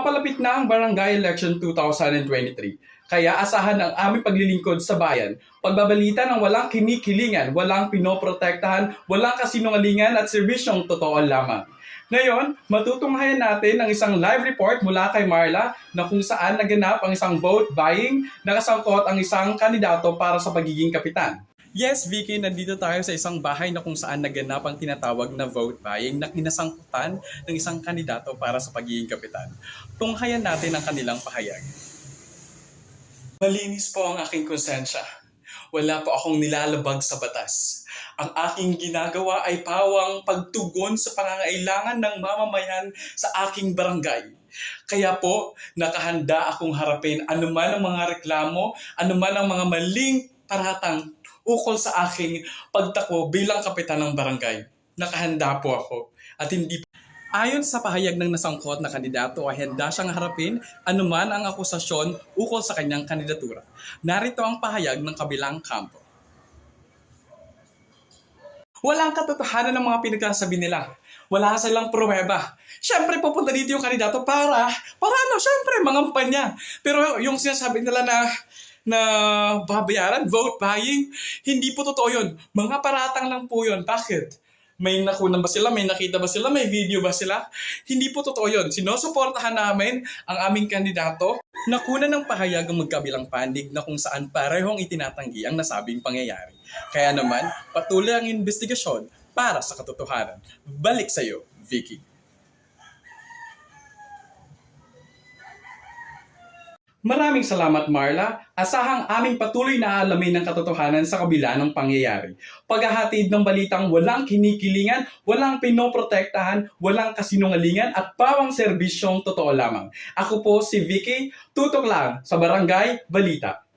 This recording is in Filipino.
Papalapit na ang Barangay Election 2023. Kaya asahan ang aming paglilingkod sa bayan. Pagbabalita ng walang kinikilingan, walang pinoprotektahan, walang kasinungalingan at serbisyong totoo lamang. Ngayon, matutunghayan natin ang isang live report mula kay Marla na kung saan naganap ang isang vote buying nakasangkot ang isang kandidato para sa pagiging kapitan. Yes, Vicky, nandito tayo sa isang bahay na kung saan naganap ang tinatawag na vote buying na kinasangkutan ng isang kandidato para sa pagiging kapitan. Tunghayan natin ang kanilang pahayag. Malinis po ang aking konsensya. Wala po akong nilalabag sa batas. Ang aking ginagawa ay pawang pagtugon sa pangangailangan ng mamamayan sa aking barangay. Kaya po, nakahanda akong harapin anuman ang mga reklamo, anuman ang mga maling paratang ukol sa aking pagtakbo bilang kapitan ng barangay. Nakahanda po ako at hindi Ayon sa pahayag ng nasangkot na kandidato ay handa siyang harapin anuman ang akusasyon ukol sa kanyang kandidatura. Narito ang pahayag ng kabilang kampo. Walang katotohanan ng mga pinagsasabi nila. Wala silang pruweba. Siyempre, pupunta dito yung kandidato para, para ano, siyempre, mangampanya. Pero yung sinasabi nila na, na babayaran, vote buying, hindi po totoo yun. Mga paratang lang po yun. Bakit? May nakunan ba sila? May nakita ba sila? May video ba sila? Hindi po totoo yun. Sinusuportahan namin ang aming kandidato. Nakuna ng pahayag ang magkabilang pandig na kung saan parehong itinatanggi ang nasabing pangyayari. Kaya naman, patuloy ang investigasyon para sa katotohanan. Balik sa'yo, Vicky. Maraming salamat Marla. Asahang aming patuloy na alamin ng katotohanan sa kabila ng pangyayari. Paghahatid ng balitang walang kinikilingan, walang pinoprotektahan, walang kasinungalingan at pawang serbisyong totoo lamang. Ako po si Vicky, tutok lang sa Barangay Balita.